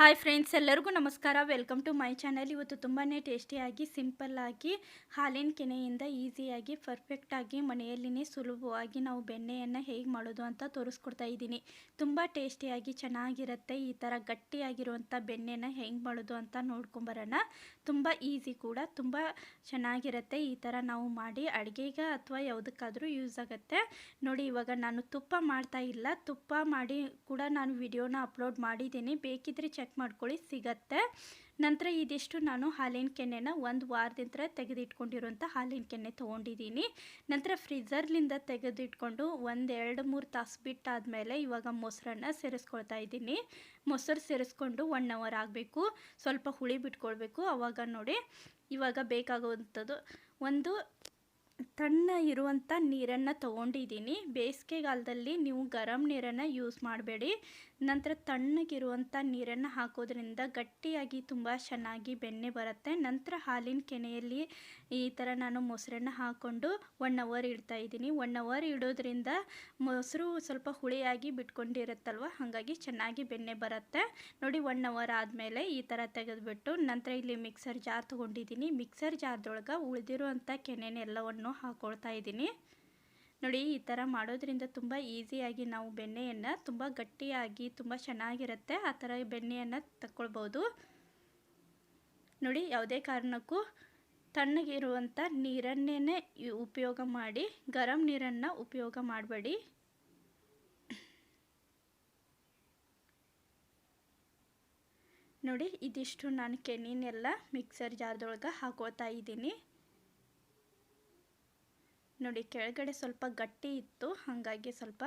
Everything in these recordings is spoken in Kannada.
ಹಾಯ್ ಫ್ರೆಂಡ್ಸ್, ಎಲ್ಲರಿಗೂ ನಮಸ್ಕಾರ. Welcome to my channel. ಇವತ್ತು ತುಂಬಾ ಟೇಸ್ಟಿಯಾಗಿ, ಸಿಂಪಲ್ಲಾಗಿ, ಹಾಲಿನ ಕೆನೆಯಿಂದ ಈಸಿಯಾಗಿ, ಪರ್ಫೆಕ್ಟಾಗಿ, ಮನೆಯಲ್ಲಿನೇ ಸುಲಭವಾಗಿ ನಾವು ಬೆಣ್ಣೆಯನ್ನು ಹೇಗೆ ಮಾಡೋದು ಅಂತ ತೋರಿಸ್ಕೊಡ್ತಾ ಇದ್ದೀನಿ. ತುಂಬ ಟೇಸ್ಟಿಯಾಗಿ, ಚೆನ್ನಾಗಿರುತ್ತೆ. ಈ ಥರ ಗಟ್ಟಿಯಾಗಿರುವಂಥ ಬೆಣ್ಣೆನ ಹೆಂಗೆ ಮಾಡೋದು ಅಂತ ನೋಡ್ಕೊಂಬರೋಣ. ತುಂಬ ಈಸಿ ಕೂಡ, ತುಂಬ ಚೆನ್ನಾಗಿರುತ್ತೆ. ಈ ಥರ ನಾವು ಮಾಡಿ ಅಡುಗೆಗೆ ಅಥವಾ ಯಾವುದಕ್ಕಾದರೂ ಯೂಸ್ ಆಗುತ್ತೆ. ನೋಡಿ, ಇವಾಗ ನಾನು ತುಪ್ಪ ಮಾಡ್ತಾ ಇಲ್ಲ. ತುಪ್ಪ ಮಾಡಿ ಕೂಡ ನಾನು ವಿಡಿಯೋನ ಅಪ್ಲೋಡ್ ಮಾಡಿದ್ದೀನಿ. ಬೇಕಿದ್ರೆ ಚೆಕ್ ಮಾಡ್ಕೊಳ್ಳಿ, ಸಿಗತ್ತೆ. ನಂತರ ಇದಿಷ್ಟು ನಾನು ಹಾಲಿನ ಕೆನೆನ ಒಂದು ವಾರದಿಂದ ತೆಗೆದಿಟ್ಕೊಂಡಿರುವಂಥ ಹಾಲಿನ ಕೆನೆ ತೊಗೊಂಡಿದ್ದೀನಿ. ನಂತರ ಫ್ರೀಝರ್ಲಿಂದ ತೆಗೆದಿಟ್ಕೊಂಡು ಒಂದು ಎರಡು ಮೂರು ತಾಸು ಬಿಟ್ಟಾದಮೇಲೆ ಇವಾಗ ಮೊಸರನ್ನ ಸೇರಿಸ್ಕೊಳ್ತಾ ಇದ್ದೀನಿ. ಮೊಸರು ಸೇರಿಸ್ಕೊಂಡು ಒನ್ ಅವರ್ ಆಗಬೇಕು. ಸ್ವಲ್ಪ ಹುಳಿ ಬಿಟ್ಕೊಳ್ಬೇಕು ಆವಾಗ ನೋಡಿ. ಇವಾಗ ಬೇಕಾಗುವಂಥದ್ದು ಒಂದು ತಣ್ಣ ಇರುವಂಥ ನೀರನ್ನು ತೊಗೊಂಡಿದ್ದೀನಿ. ಬೇಸಿಗೆಗಾಲದಲ್ಲಿ ನೀವು ಗರಂ ನೀರನ್ನು ಯೂಸ್ ಮಾಡಬೇಡಿ. ನಂತರ ತಣ್ಣಗಿರುವಂಥ ನೀರನ್ನು ಹಾಕೋದ್ರಿಂದ ಗಟ್ಟಿಯಾಗಿ ತುಂಬ ಚೆನ್ನಾಗಿ ಬೆಣ್ಣೆ ಬರುತ್ತೆ. ನಂತರ ಹಾಲಿನ ಕೆನೆಯಲ್ಲಿ ಈ ಥರ ನಾನು ಮೊಸರನ್ನು ಹಾಕ್ಕೊಂಡು ಒನ್ ಅವರ್ ಇಡ್ತಾ ಇದ್ದೀನಿ. ಒನ್ ಅವರ್ ಇಡೋದ್ರಿಂದ ಮೊಸರು ಸ್ವಲ್ಪ ಹುಳಿಯಾಗಿ ಬಿಟ್ಕೊಂಡಿರುತ್ತಲ್ವ? ಹಾಗಾಗಿ ಚೆನ್ನಾಗಿ ಬೆಣ್ಣೆ ಬರುತ್ತೆ. ನೋಡಿ, ಒನ್ ಅವರ್ ಆದಮೇಲೆ ಈ ಥರ ತೆಗೆದುಬಿಟ್ಟು ನಂತರ ಇಲ್ಲಿ ಮಿಕ್ಸರ್ ಜಾರ್ ತೊಗೊಂಡಿದ್ದೀನಿ. ಮಿಕ್ಸರ್ ಜಾರ್ದೊಳಗೆ ಉಳಿದಿರುವಂಥ ಕೆನೆನೆಲ್ಲವನ್ನು ಹಾಕ್ಕೊಳ್ತಾ ಇದ್ದೀನಿ ನೋಡಿ, ಈ ಥರ ಮಾಡೋದ್ರಿಂದ ತುಂಬ ಈಸಿಯಾಗಿ ನಾವು ಬೆಣ್ಣೆಯನ್ನು ತುಂಬ ಗಟ್ಟಿಯಾಗಿ, ತುಂಬ ಚೆನ್ನಾಗಿರುತ್ತೆ. ಆ ಥರ ಬೆಣ್ಣೆಯನ್ನು ತಕ್ಕೊಳ್ಬೋದು. ನೋಡಿ, ಯಾವುದೇ ಕಾರಣಕ್ಕೂ ತಣ್ಣಗಿರುವಂಥ ನೀರನ್ನೇ ಉಪಯೋಗ ಮಾಡಿ, ಗರಂ ನೀರನ್ನು ಉಪಯೋಗ ಮಾಡಬೇಡಿ. ನೋಡಿ, ಇದಿಷ್ಟು ನಾನು ಕೆನಿನೆಲ್ಲ ಮಿಕ್ಸರ್ ಜಾರ್ದೊಳಗೆ ಹಾಕೋತಾ ಇದ್ದೀನಿ ನೋಡಿ, ಕೆಳಗಡೆ ಸ್ವಲ್ಪ ಗಟ್ಟಿ ಇತ್ತು, ಹಾಗಾಗಿ ಸ್ವಲ್ಪ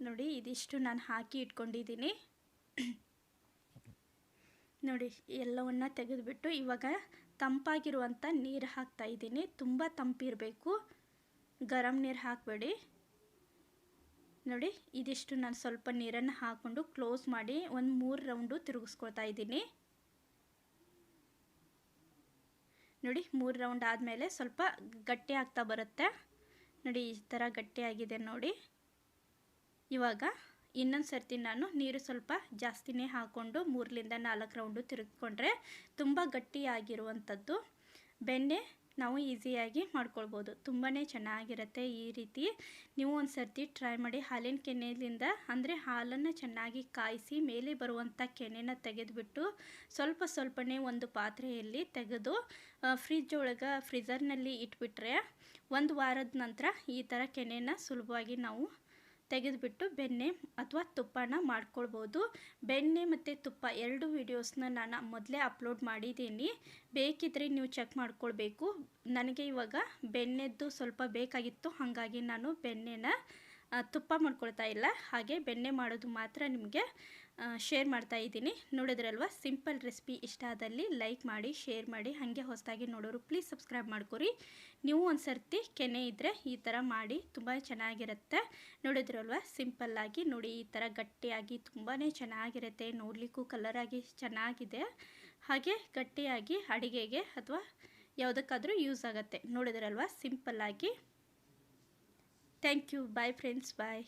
ನೋಡಿ, ಇದಿಷ್ಟು ನಾನು ಹಾಕಿ ಇಟ್ಕೊಂಡಿದ್ದೀನಿ. ನೋಡಿ, ಎಲ್ಲವನ್ನು ತೆಗೆದುಬಿಟ್ಟು ಇವಾಗ ತಂಪಾಗಿರುವಂಥ ನೀರು ಹಾಕ್ತಾ ಇದ್ದೀನಿ. ತುಂಬ ತಂಪಿರಬೇಕು. ಗರಂ ನೀರು ಹಾಕಬೇಡಿ. ನೋಡಿ, ಇದಿಷ್ಟು ನಾನು ಸ್ವಲ್ಪ ನೀರನ್ನು ಹಾಕ್ಕೊಂಡು ಕ್ಲೋಸ್ ಮಾಡಿ ಒಂದು ಮೂರು ರೌಂಡು ತಿರುಗಿಸ್ಕೊಳ್ತಾ ಇದ್ದೀನಿ. ನೋಡಿ, ಮೂರು ರೌಂಡ್ ಆದಮೇಲೆ ಸ್ವಲ್ಪ ಗಟ್ಟಿ ಆಗ್ತಾ ಬರುತ್ತೆ. ನೋಡಿ, ಈ ಥರ ಗಟ್ಟಿಯಾಗಿದೆ ನೋಡಿ. ಇವಾಗ ಇನ್ನೊಂದು ಸರ್ತಿ ನಾನು ನೀರು ಸ್ವಲ್ಪ ಜಾಸ್ತಿನೇ ಹಾಕ್ಕೊಂಡು ಮೂರರಿಂದ ನಾಲ್ಕು ರೌಂಡು ತಿರುಗಿಕೊಂಡ್ರೆ ತುಂಬ ಗಟ್ಟಿಯಾಗಿರುವಂಥದ್ದು ಬೆಣ್ಣೆ ನಾವು ಈಸಿಯಾಗಿ ಮಾಡ್ಕೊಳ್ಬೋದು. ತುಂಬಾ ಚೆನ್ನಾಗಿರುತ್ತೆ ಈ ರೀತಿ. ನೀವು ಒಂದು ಸರ್ತಿ ಟ್ರೈ ಮಾಡಿ ಹಾಲಿನ ಕೆನೆಯಿಂದ ಅಂದರೆ ಹಾಲನ್ನು ಚೆನ್ನಾಗಿ ಕಾಯಿಸಿ ಮೇಲೆ ಬರುವಂಥ ಕೆನೆನ ತೆಗೆದುಬಿಟ್ಟು ಸ್ವಲ್ಪ ಸ್ವಲ್ಪನೇ ಒಂದು ಪಾತ್ರೆಯಲ್ಲಿ ತೆಗೆದು ಫ್ರಿಜ್ ಒಳಗೆ ಫ್ರೀಝರ್ನಲ್ಲಿ ಇಟ್ಬಿಟ್ರೆ, ಒಂದು ವಾರದ ನಂತರ ಈ ಥರ ಕೆನೆನ ಸುಲಭವಾಗಿ ನಾವು ತೆಗೆದುಬಿಟ್ಟು ಬೆಣ್ಣೆ ಅಥವಾ ತುಪ್ಪನ ಮಾಡ್ಕೊಳ್ಬೋದು. ಬೆಣ್ಣೆ ಮತ್ತು ತುಪ್ಪ ಎರಡು ವೀಡಿಯೋಸ್ನ ನಾನು ಮೊದಲೇ ಅಪ್ಲೋಡ್ ಮಾಡಿದ್ದೀನಿ. ಬೇಕಿದ್ದರೆ ನೀವು ಚೆಕ್ ಮಾಡ್ಕೊಳ್ಬೇಕು. ನನಗೆ ಇವಾಗ ಬೆಣ್ಣೆದ್ದು ಸ್ವಲ್ಪ ಬೇಕಾಗಿತ್ತು, ಹಾಗಾಗಿ ನಾನು ಬೆಣ್ಣೆನ ತುಪ್ಪ ಮಾಡ್ಕೊಳ್ತಾ ಇಲ್ಲ. ಹಾಗೆ ಬೆಣ್ಣೆ ಮಾಡೋದು ಮಾತ್ರ ನಿಮಗೆ ಶೇರ್ ಮಾಡ್ತಾ ಇದ್ದೀನಿ. ನೋಡಿದ್ರಲ್ವ? ಸಿಂಪಲ್ ರೆಸಿಪಿ ಇಷ್ಟ ಆದಲ್ಲಿ ಲೈಕ್ ಮಾಡಿ ಶೇರ್ ಮಾಡಿ, ಹಾಗೆ ಹೊಸದಾಗಿ ನೋಡೋರು ಪ್ಲೀಸ್ ಸಬ್ಸ್ಕ್ರೈಬ್ ಮಾಡ್ಕೊರಿ. ನೀವು ಒಂದು ಸರ್ತಿ ಕೆನೆ ಇದ್ದರೆ ಈ ಥರ ಮಾಡಿ ತುಂಬ ಚೆನ್ನಾಗಿರುತ್ತೆ. ನೋಡಿದ್ರಲ್ವ? ಸಿಂಪಲ್ಲಾಗಿ ನೋಡಿ, ಈ ಥರ ಗಟ್ಟಿಯಾಗಿ ತುಂಬಾ ಚೆನ್ನಾಗಿರುತ್ತೆ. ನೋಡಲಿಕ್ಕೂ ಕಲರಾಗಿ ಚೆನ್ನಾಗಿದೆ. ಹಾಗೆ ಗಟ್ಟಿಯಾಗಿ ಅಡುಗೆಗೆ ಅಥವಾ ಯಾವುದಕ್ಕಾದರೂ ಯೂಸ್ ಆಗುತ್ತೆ. ನೋಡಿದ್ರಲ್ವ? ಸಿಂಪಲ್ಲಾಗಿ thank you bye friends bye